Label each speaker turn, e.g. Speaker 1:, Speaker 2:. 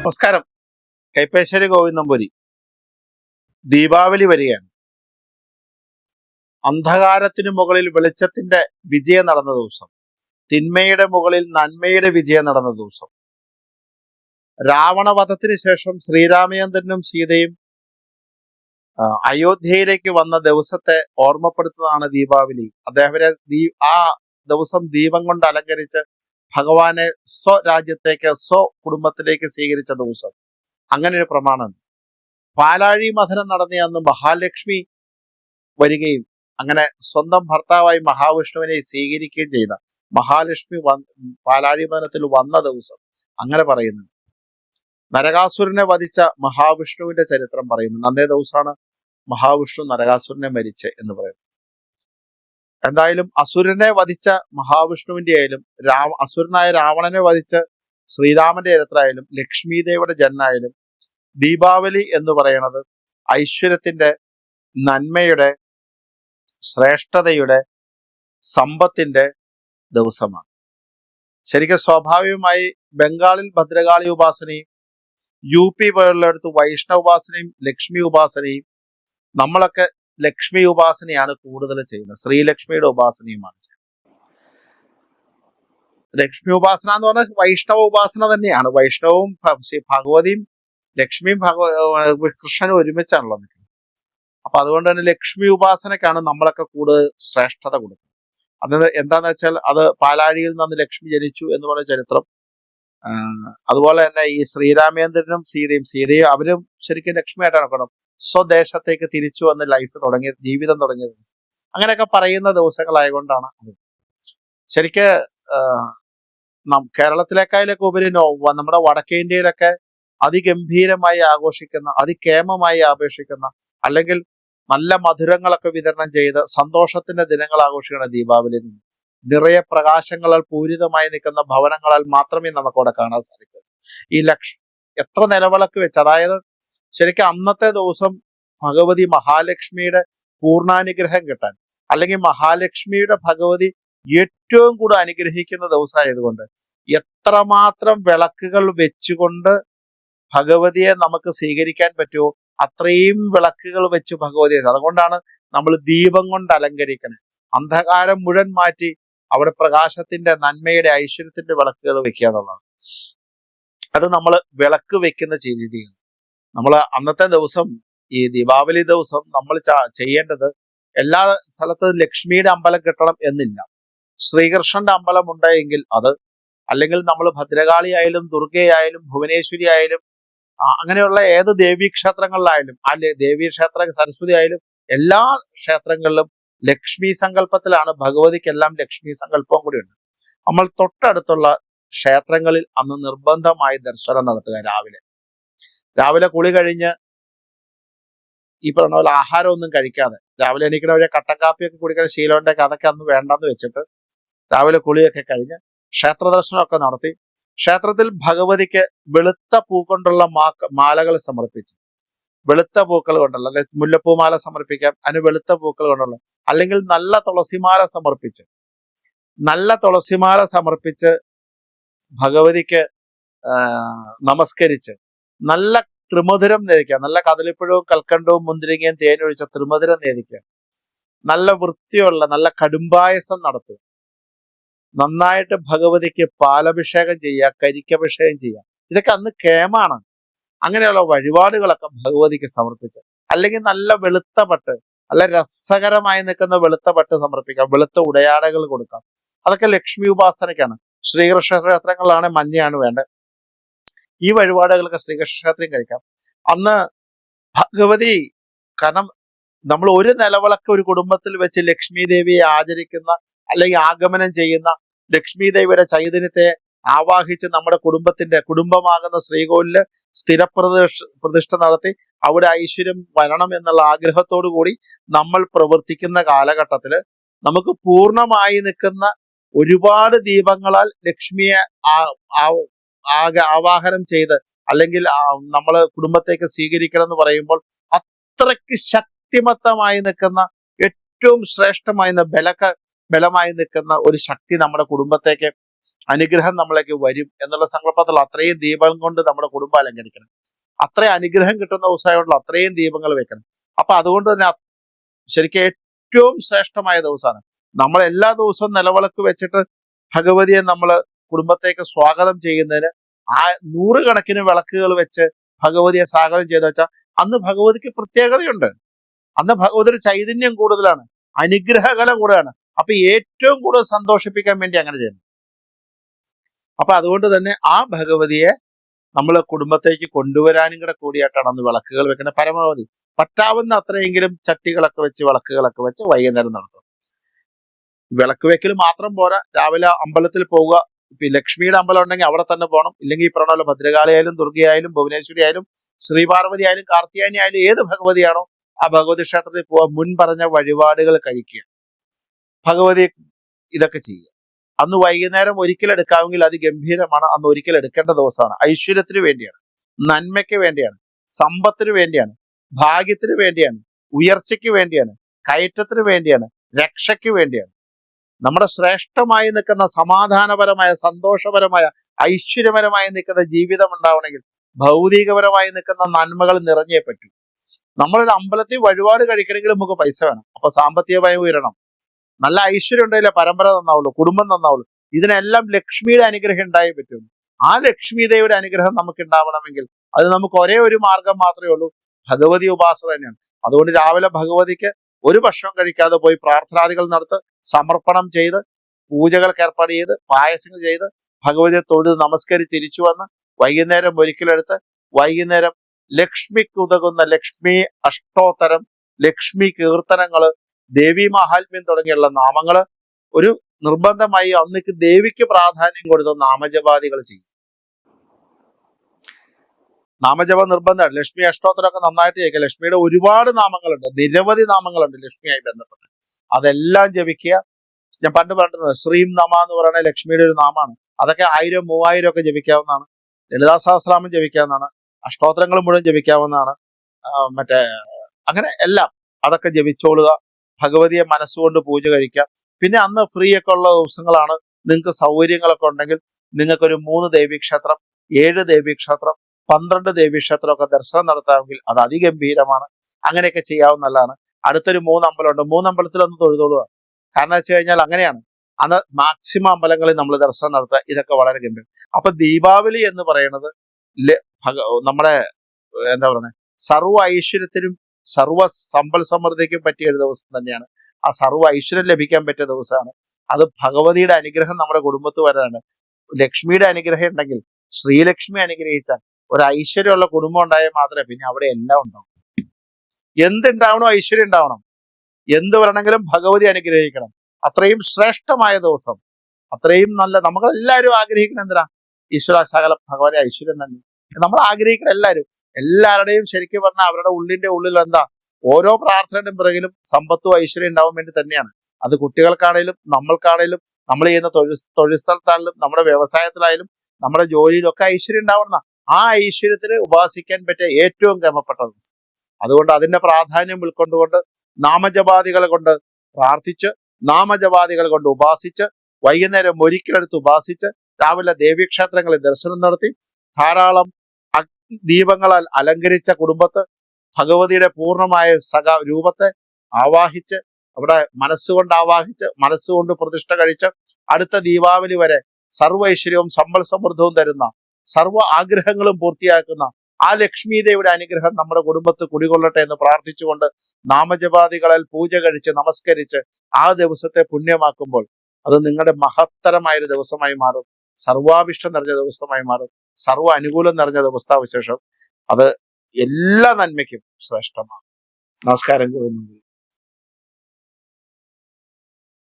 Speaker 1: നമസ്കാരം. കൈപ്പേശ്വരി ഗോവിന്ദംപുരി. ദീപാവലി വരികയാണ്. അന്ധകാരത്തിന് മുകളിൽ വെളിച്ചത്തിന്റെ വിജയം നടന്ന ദിവസം തിന്മയുടെ മുകളിൽ നന്മയുടെ വിജയം നടന്ന ദിവസം. രാവണവധത്തിന് ശേഷം ശ്രീരാമചന്ദ്രനും സീതയും അയോധ്യയിലേക്ക് വന്ന ദിവസത്തെ ഓർമ്മപ്പെടുത്തുന്നതാണ് ദീപാവലി. അദ്ദേഹം ആ ദിവസം ദീപം കൊണ്ട് അലങ്കരിച്ച് ഭഗവാനെ സ്വരാജ്യത്തേക്ക് സ്വ കുടുംബത്തിലേക്ക് സ്വീകരിച്ച ദിവസം അങ്ങനെ ഒരു പ്രമാണമുണ്ട്. പാലാഴി മഥനം നടന്ന അന്ന് മഹാലക്ഷ്മി വരികയും അങ്ങനെ സ്വന്തം ഭർത്താവായി മഹാവിഷ്ണുവിനെ സ്വീകരിക്കുകയും ചെയ്ത മഹാലക്ഷ്മി പാലാഴി മഥനത്തിൽ വന്ന ദിവസം അങ്ങനെ പറയുന്നുണ്ട് നരകാസുരനെ വധിച്ച മഹാവിഷ്ണുവിന്റെ ചരിത്രം പറയുന്നുണ്ട് അന്നേ ദിവസമാണ് മഹാവിഷ്ണു നരകാസുരനെ മരിച്ച് എന്ന് പറയുന്നത്. എന്തായാലും അസുരനെ വധിച്ച മഹാവിഷ്ണുവിന്റെ ആയാലും രാവ അസുരനായ രാവണനെ വധിച്ച ശ്രീരാമന്റെ ചരിത്രമായാലും ലക്ഷ്മീദേവിയുടെ ജന്മായാലും ദീപാവലി എന്ന് പറയുന്നത് ഐശ്വര്യത്തിന്റെ നന്മയുടെ ശ്രേഷ്ഠതയുടെ സമ്പത്തിന്റെ ദിവസമാണ്. ശരിക്കും സ്വാഭാവികമായി ബംഗാളിൽ ഭദ്രകാളി ഉപാസനയും യു പി പോലുള്ളിടത്ത് വൈഷ്ണവ ഉപാസനയും ലക്ഷ്മി ഉപാസനയും നമ്മളൊക്കെ ലക്ഷ്മി ഉപാസനയാണ് കൂടുതൽ ചെയ്യുന്നത്. ശ്രീലക്ഷ്മിയുടെ ഉപാസനയുമാണ് ചെയ്യുന്നത്. ലക്ഷ്മി ഉപാസന എന്ന് പറഞ്ഞാൽ വൈഷ്ണവ ഉപാസന തന്നെയാണ്. വൈഷ്ണവും ഭഗവതിയും ലക്ഷ്മിയും ഭഗവ കൃഷ്ണനും ഒരുമിച്ചാണല്ലോ നിൽക്കുന്നത്. അപ്പൊ അതുകൊണ്ട് തന്നെ ലക്ഷ്മി ഉപാസനക്കാണ് നമ്മളൊക്കെ കൂടുതൽ ശ്രേഷ്ഠത കൊടുക്കുന്നത്. അത് എന്താന്ന് വെച്ചാൽ അത് പാലാഴിയിൽ നിന്ന് ലക്ഷ്മി ജനിച്ചു എന്ന് പറയുന്ന ചരിത്രം. അതുപോലെ തന്നെ ഈ ശ്രീരാമേന്ദ്രനും സീതയും സീതയും അവരും ശരിക്കും ലക്ഷ്മിയായിട്ടാണ് കാണും സ്വദേശത്തേക്ക് തിരിച്ചു വന്ന് ലൈഫ് തുടങ്ങിയ ജീവിതം തുടങ്ങിയ ദിവസം. അങ്ങനെയൊക്കെ പറയുന്ന ദിവസങ്ങളായതുകൊണ്ടാണ് അത്. ശരിക്ക് കേരളത്തിലേക്കായാലൊക്കെ ഉപരി നമ്മുടെ വടക്കേ ഇന്ത്യയിലൊക്കെ അതിഗംഭീരമായി ആഘോഷിക്കുന്ന അതികേമമായി ആഘോഷിക്കുന്ന അല്ലെങ്കിൽ നല്ല മധുരങ്ങളൊക്കെ വിതരണം ചെയ്ത് സന്തോഷത്തിന്റെ ദിനങ്ങൾ ആഘോഷിക്കുന്ന ദീപാവലി നിന്ന് നിറയെ പ്രകാശങ്ങളാൽ പൂരിതമായി നിൽക്കുന്ന ഭവനങ്ങളാൽ മാത്രമേ നമുക്കവിടെ കാണാൻ സാധിക്കൂ. ഈ ലക്ഷ എത്ര നിലവിളക്ക് വെച്ച് അതായത് ശരിക്കും അന്നത്തെ ദിവസം ഭഗവതി മഹാലക്ഷ്മിയുടെ പൂർണാനുഗ്രഹം കിട്ടാൻ അല്ലെങ്കിൽ മഹാലക്ഷ്മിയുടെ ഭഗവതി ഏറ്റവും കൂടുതൽ അനുഗ്രഹിക്കുന്ന ദിവസമായതുകൊണ്ട് എത്രമാത്രം വിളക്കുകൾ വെച്ചുകൊണ്ട് ഭഗവതിയെ നമുക്ക് സ്വീകരിക്കാൻ പറ്റുമോ അത്രയും വിളക്കുകൾ വെച്ച് ഭഗവതിയെ അതുകൊണ്ടാണ് നമ്മൾ ദീപം കൊണ്ട് അലങ്കരിക്കണേ. അന്ധകാരം മുഴുവൻ മാറ്റി അവിടെ പ്രകാശത്തിന്റെ നന്മയുടെ ഐശ്വര്യത്തിന്റെ വിളക്കുകൾ വെക്കുക എന്നുള്ളതാണ്. അത് നമ്മൾ വിളക്ക് വെക്കുന്ന രീതിയാണ് നമ്മൾ അന്നത്തെ ദിവസം ഈ ദീപാവലി ദിവസം നമ്മൾ ചെയ്യേണ്ടത് എല്ലാ സ്ഥലത്തും ലക്ഷ്മിയുടെ അമ്പലം കിട്ടണം എന്നില്ല. ശ്രീകൃഷ്ണന്റെ അമ്പലം ഉണ്ടായെങ്കിൽ അത് അല്ലെങ്കിൽ നമ്മൾ ഭദ്രകാളി ആയാലും ദുർഗയായാലും ഭുവനേശ്വരി ആയാലും അങ്ങനെയുള്ള ഏത് ദേവീക്ഷേത്രങ്ങളിലായാലും ആ ദേവീക്ഷേത്ര സരസ്വതി ആയാലും എല്ലാ ക്ഷേത്രങ്ങളിലും ലക്ഷ്മി സങ്കല്പത്തിലാണ് ഭഗവതിക്കെല്ലാം ലക്ഷ്മി സങ്കല്പവും കൂടിയുണ്ട് നമ്മൾ തൊട്ടടുത്തുള്ള ക്ഷേത്രങ്ങളിൽ അന്ന് നിർബന്ധമായി ദർശനം നടത്തുക രാവിലെ. രാവിലെ കുളി കഴിഞ്ഞ് ഈ പറഞ്ഞ പോലെ ആഹാരമൊന്നും കഴിക്കാതെ. രാവിലെ എണീക്കുന്ന കട്ടൻ കാപ്പിയൊക്കെ കുടിക്കാൻ ശീലമുണ്ടെങ്കിൽ അതൊക്കെ അന്ന് വേണ്ടെന്ന് വെച്ചിട്ട് രാവിലെ കുളിയൊക്കെ കഴിഞ്ഞ് ക്ഷേത്ര ദർശനമൊക്കെ നടത്തി. ക്ഷേത്രത്തിൽ ഭഗവതിക്ക് വെളുത്ത പൂ കൊണ്ടുള്ള മാലകൾ സമർപ്പിച്ചു. വെളുത്ത പൂക്കൾ കൊണ്ടുള്ള അല്ലെ മുല്ലപ്പൂ മാല സമർപ്പിക്കാം അതിന് വെളുത്ത പൂക്കൾ കൊണ്ടുള്ള അല്ലെങ്കിൽ നല്ല തുളസിമാല സമർപ്പിച്ച്. നല്ല തുളസിമാല സമർപ്പിച്ച് ഭഗവതിക്ക് നമസ്കരിച്ച് നല്ല ത്രിമധുരം നേദിക്കുക. നല്ല കദളിപ്പഴവും കൽക്കണ്ടവും മുന്തിരിങ്ങയും തേനൊഴിച്ച ത്രിമധുരം നേദിക്കുക. നല്ല വൃത്തിയുള്ള നല്ല കടുംബായസം നടത്തുക. നന്നായിട്ട് ഭഗവതിക്ക് പാലഭിഷേകം ചെയ്യുക കരിക്കഭിഷേകം ചെയ്യുക. ഇതൊക്കെ അന്ന് കേമാണ്. അങ്ങനെയുള്ള വഴിപാടുകളൊക്കെ ഭഗവതിക്ക് സമർപ്പിച്ച്. അല്ലെങ്കിൽ നല്ല വെളുത്ത പട്ട് നല്ല രസകരമായി നിൽക്കുന്ന വെളുത്ത പട്ട് സമർപ്പിക്കാം. വെളുത്ത ഉടയാടകൾ കൊടുക്കാം. അതൊക്കെ ലക്ഷ്മി ഉപാസനയ്ക്കാണ്. ശ്രീകൃഷ്ണ ക്ഷേത്രങ്ങളിലാണ് മഞ്ഞയാണ് വേണ്ടത്. ഈ വഴിപാടുകളൊക്കെ ശ്രീകൃഷ്ണ ക്ഷേത്രം കഴിക്കാം. അന്ന് ഭഗവതി കാരണം നമ്മൾ ഒരു നിലവിളക്ക് ഒരു കുടുംബത്തിൽ വെച്ച് ലക്ഷ്മി ദേവിയെ ആചരിക്കുന്ന അല്ലെങ്കിൽ ആഗമനം ചെയ്യുന്ന ലക്ഷ്മി ദേവിയുടെ ചൈതന്യത്തെ ആവാഹിച്ച് നമ്മുടെ കുടുംബത്തിന്റെ കുടുംബമാകുന്ന ശ്രീകോവിലിൽ സ്ഥിരപ്രതിഷ് പ്രതിഷ്ഠ നടത്തി അവിടെ ഐശ്വര്യം വരണം എന്നുള്ള ആഗ്രഹത്തോടു കൂടി നമ്മൾ പ്രവർത്തിക്കുന്ന കാലഘട്ടത്തിൽ നമുക്ക് പൂർണമായി നിൽക്കുന്ന ഒരുപാട് ദീപങ്ങളാൽ ലക്ഷ്മിയെ ആ- ആക- ആവാഹനം ചെയ്ത് അല്ലെങ്കിൽ നമ്മൾ കുടുംബത്തേക്ക് സ്വീകരിക്കണം എന്ന് പറയുമ്പോൾ അത്രയ്ക്ക് ശക്തിമത്തമായി നിൽക്കുന്ന ഏറ്റവും ശ്രേഷ്ഠമായി ബലക്ക ബലക ബലമായി നിൽക്കുന്ന ഒരു ശക്തി നമ്മുടെ കുടുംബത്തേക്ക് അനുഗ്രഹം നമ്മളേക്ക് വരും എന്നുള്ള സങ്കല്പത്തിൽ അത്രയും ദീപം കൊണ്ട് നമ്മുടെ കുടുംബം അലങ്കരിക്കണം. അത്രയും അനുഗ്രഹം കിട്ടുന്ന ദിവസമായുള്ള അത്രയും ദീപങ്ങൾ വെക്കണം. അപ്പൊ അതുകൊണ്ട് തന്നെ ശരിക്കും ഏറ്റവും ശ്രേഷ്ഠമായ ദിവസമാണ്. നമ്മൾ എല്ലാ ദിവസവും നിലവിളക്ക് വെച്ചിട്ട് ഭഗവതിയെ നമ്മൾ കുടുംബത്തേക്ക് സ്വാഗതം ചെയ്യുന്നതിന് ആ നൂറുകണക്കിന് വിളക്കുകൾ വെച്ച് ഭഗവതിയെ സ്വാഗതം ചെയ്തു വെച്ചാൽ അന്ന് ഭഗവതിക്ക് പ്രത്യേകതയുണ്ട്. അന്ന് ഭഗവതിയുടെ ചൈതന്യം കൂടുതലാണ്. അനുഗ്രഹകല കൂടുതലാണ്. അപ്പൊ ഏറ്റവും കൂടുതൽ സന്തോഷിപ്പിക്കാൻ വേണ്ടി അങ്ങനെ ചെയ്യുന്നു. അപ്പൊ അതുകൊണ്ട് തന്നെ ആ ഭഗവതിയെ നമ്മൾ കുടുംബത്തേക്ക് കൊണ്ടുവരാനും കൂടെ കൂടിയായിട്ടാണ് അന്ന് വിളക്കുകൾ വെക്കുന്നത്. പരമാവധി. പറ്റാവുന്ന അത്രയെങ്കിലും ചട്ടികളൊക്കെ വെച്ച് വിളക്കുകളൊക്കെ വെച്ച് വൈകുന്നേരം നടത്തും. വിളക്ക് വെക്കൽ മാത്രം പോരാ. രാവിലെ അമ്പലത്തിൽ പോവുക ഇപ്പൊ ലക്ഷ്മിയുടെ അമ്പലം ഉണ്ടെങ്കിൽ അവിടെ തന്നെ പോകണം ഇല്ലെങ്കിൽ ഈ പറഞ്ഞ പോലെ ഭദ്രകാളിയായാലും ദുർഗയായാലും ഭുവനേശ്വരി ആയാലും ശ്രീപാർവതി ആയാലും കാർത്തിയാനി ആയാലും ഏത് ഭഗവതിയാണോ ആ ഭഗവതി ക്ഷേത്രത്തിൽ പോവാൻ മുൻ പറഞ്ഞ വഴിപാടുകൾ കഴിക്കുക. ഭഗവതി ഇതൊക്കെ ചെയ്യുക. അന്ന് വൈകുന്നേരം ഒരിക്കൽ എടുക്കാമെങ്കിൽ അത് ഗംഭീരമാണ്. അന്ന് ഒരിക്കൽ എടുക്കേണ്ട ദിവസമാണ്. ഐശ്വര്യത്തിന് വേണ്ടിയാണ്. നന്മയ്ക്ക് വേണ്ടിയാണ്. സമ്പത്തിന് വേണ്ടിയാണ്. ഭാഗ്യത്തിന് വേണ്ടിയാണ്. ഉയർച്ചയ്ക്ക് വേണ്ടിയാണ്. കയറ്റത്തിന് വേണ്ടിയാണ്. രക്ഷയ്ക്ക് വേണ്ടിയാണ്. നമ്മുടെ ശ്രേഷ്ഠമായി നിൽക്കുന്ന സമാധാനപരമായ സന്തോഷപരമായ ഐശ്വര്യപരമായി നിൽക്കുന്ന ജീവിതം ഉണ്ടാവണമെങ്കിൽ ഭൗതികപരമായി നിൽക്കുന്ന നന്മകൾ നിറഞ്ഞേ പറ്റൂ. നമ്മളൊരു അമ്പലത്തിൽ വഴിപാട് കഴിക്കണമെങ്കിൽ നമുക്ക് പൈസ വേണം. അപ്പൊ സാമ്പത്തികമായി ഉയരണം. നല്ല ഐശ്വര്യം ഉണ്ടെങ്കിലേ പരമ്പര നന്നാവുള്ളൂ കുടുംബം നന്നാവുള്ളൂ. ഇതിനെല്ലാം ലക്ഷ്മിയുടെ അനുഗ്രഹം ഉണ്ടായേ പറ്റുള്ളൂ ആ ലക്ഷ്മിദേവിയുടെ അനുഗ്രഹം നമുക്ക് ഉണ്ടാവണമെങ്കിൽ അത് നമുക്ക് ഒരേ ഒരു മാർഗം മാത്രമേ ഉള്ളൂ. ഭഗവതി ഉപാസന തന്നെയാണ്. അതുകൊണ്ട് രാവിലെ ഭഗവതിക്ക് ഒരു ഭക്ഷണം കഴിക്കാതെ പോയി പ്രാർത്ഥനാദികൾ നടത്ത് സമർപ്പണം ചെയ്ത് പൂജകൾക്ക് ഏർപ്പാട് ചെയ്ത് പായസങ്ങൾ ചെയ്ത് ഭഗവതിയെ തൊഴുത് നമസ്കരി തിരിച്ചു വന്ന് വൈകുന്നേരം ഒരിക്കലെടുത്ത് വൈകുന്നേരം ലക്ഷ്മിക്ക് ഉതകുന്ന ലക്ഷ്മി അഷ്ടോത്തരം ലക്ഷ്മി കീർത്തനങ്ങൾ ദേവി മഹാത്മ്യം തുടങ്ങിയുള്ള നാമങ്ങൾ ഒരു നിർബന്ധമായി അന്നിക്ക് ദേവിക്ക് പ്രാധാന്യം കൊടുത്ത നാമജപാദികൾ ചെയ്യും. നാമജപം നിർബന്ധമാണ് ലക്ഷ്മി അഷ്ടോത്തരമൊക്കെ നന്നായിട്ട് ചെയ്യുക ലക്ഷ്മിയുടെ ഒരുപാട് നാമങ്ങളുണ്ട്. നിരവധി നാമങ്ങളുണ്ട് ലക്ഷ്മിയായി ബന്ധപ്പെട്ട്. അതെല്ലാം ജപിക്കുക. ഞാൻ പണ്ട് പറഞ്ഞിട്ടുണ്ട് ശ്രീം നമ എന്ന് പറയുന്ന ലക്ഷ്മിയുടെ ഒരു നാമാണ്. അതൊക്കെ ആയിരം മൂവായിരം ഒക്കെ ജപിക്കാവുന്നതാണ്. ലളിതാ സഹസ്രാമം ജപിക്കാവുന്നതാണ്. അഷ്ടോത്തരങ്ങൾ മുഴുവൻ ജപിക്കാവുന്നതാണ്. മറ്റേ അങ്ങനെ എല്ലാം. അതൊക്കെ ജപിച്ചോളുക. ഭഗവതിയെ മനസ്സുകൊണ്ട് പൂജ കഴിക്കാം പിന്നെ അന്ന് ഫ്രീ ഒക്കെ ഉള്ള ദിവസങ്ങളാണ്. നിങ്ങൾക്ക് സൗകര്യങ്ങളൊക്കെ ഉണ്ടെങ്കിൽ നിങ്ങൾക്കൊരു മൂന്ന് ദേവീക്ഷേത്രം ഏഴ് ദേവീക്ഷേത്രം പന്ത്രണ്ട് ദേവീക്ഷേത്രമൊക്കെ ദർശനം നടത്താമെങ്കിൽ അത് അതിഗംഭീരമാണ്. അങ്ങനെയൊക്കെ ചെയ്യാവുന്നതാണ്. അടുത്തൊരു മൂന്ന് അമ്പലമുണ്ട് മൂന്ന് അമ്പലത്തിൽ ഒന്ന് തൊഴുതോളുക. കാരണം വെച്ച് കഴിഞ്ഞാൽ അങ്ങനെയാണ്. അന്ന് മാക്സിമം അമ്പലങ്ങളിൽ നമ്മൾ ദർശനം നടത്തുക ഇതൊക്കെ വളരെ ഗംഭീരം. അപ്പൊ ദീപാവലി എന്ന് പറയുന്നത് നമ്മുടെ എന്താ പറയുക സർവ ഐശ്വര്യത്തിനും സർവ സമ്പൽ സമൃദ്ധിക്കും പറ്റിയ ഒരു ദിവസം തന്നെയാണ്. ആ സർവ ഐശ്വര്യം ലഭിക്കാൻ പറ്റിയ ദിവസമാണ്. അത് ഭഗവതിയുടെ അനുഗ്രഹം നമ്മുടെ കുടുംബത്ത് വരാനാണ്. ലക്ഷ്മിയുടെ അനുഗ്രഹം ഉണ്ടെങ്കിൽ ശ്രീലക്ഷ്മി അനുഗ്രഹിച്ചാൽ ഒരു ഐശ്വര്യമുള്ള കുടുംബം ഉണ്ടായാൽ മാത്രമേ പിന്നെ അവിടെ എല്ലാം ഉണ്ടാവും. എന്തുണ്ടാവണോ ഐശ്വര്യം ഉണ്ടാവണം. എന്ത് വരണമെങ്കിലും ഭഗവതി അനുഗ്രഹിക്കണം. അത്രയും ശ്രേഷ്ഠമായ ദിവസം. അത്രയും നല്ല നമ്മളെല്ലാവരും ആഗ്രഹിക്കണം എന്തിനാ? ഈശ്വര സകല ഭഗവാനെ ഐശ്വര്യം തന്നെ. നമ്മൾ ആഗ്രഹിക്കണം എല്ലാവരും എല്ലാവരുടെയും ശരിക്കും പറഞ്ഞാൽ അവരുടെ ഉള്ളിന്റെ ഉള്ളിൽ എന്താ? ഓരോ പ്രാർത്ഥനയുടെ പിറകിലും സമ്പത്തും ഐശ്വര്യം ഉണ്ടാവാൻ വേണ്ടി തന്നെയാണ്. അത് കുട്ടികൾക്കാണേലും നമ്മൾക്കാണേലും നമ്മൾ ചെയ്യുന്ന തൊഴിൽ തൊഴിൽ സ്ഥലത്താണെങ്കിലും നമ്മുടെ വ്യവസായത്തിലായാലും നമ്മുടെ ജോലിയിലൊക്കെ ഐശ്വര്യം ഉണ്ടാവണം ആ ഐശ്വര്യത്തിന് ഉപാസിക്കാൻ പറ്റിയ ഏറ്റവും ദിവസം അതുകൊണ്ട് അതിന്റെ പ്രാധാന്യം ഉൾക്കൊണ്ടുകൊണ്ട് നാമജപാദികളെ കൊണ്ട് പ്രാർത്ഥിച്ച് നാമജപാദികളെ കൊണ്ട് ഉപാസിച്ച് വൈകുന്നേരം ഒരിക്കലെടുത്ത് ഉപാസിച്ച് രാവിലെ ദേവീക്ഷേത്രങ്ങളിൽ ദർശനം നടത്തി ധാരാളം ദീപങ്ങളാൽ അലങ്കരിച്ച കുടുംബത്ത് ഭഗവതിയുടെ പൂർണമായ സക രൂപത്തെ ആവാഹിച്ച് അവിടെ മനസ്സുകൊണ്ട് ആവാഹിച്ച് മനസ്സുകൊണ്ട് പ്രതിഷ്ഠ കഴിച്ച് അടുത്ത ദീപാവലി വരെ സർവൈശ്വര്യവും സമ്പൽ സമൃദ്ധവും തരുന്ന സർവ ആഗ്രഹങ്ങളും പൂർത്തിയാക്കുന്ന ആ ലക്ഷ്മീദേവിയുടെ അനുഗ്രഹം നമ്മുടെ കുടുംബത്ത് കുടികൊള്ളട്ടെ എന്ന് പ്രാർത്ഥിച്ചുകൊണ്ട് നാമജപാദികളിൽ പൂജ കഴിച്ച് നമസ്കരിച്ച് ആ ദിവസത്തെ പുണ്യമാക്കുമ്പോൾ അത് നിങ്ങളുടെ മഹത്തരമായൊരു ദിവസമായി മാറും. സർവാഭിഷ്ടം നിറഞ്ഞ ദിവസമായി മാറും. സർവ അനുകൂലം നിറഞ്ഞ ദിവസ്ഥാവിശേഷം അത് എല്ലാ നന്മയ്ക്കും ശ്രേഷ്ഠമാണ് നമസ്കാരം ഗോവിന്ദ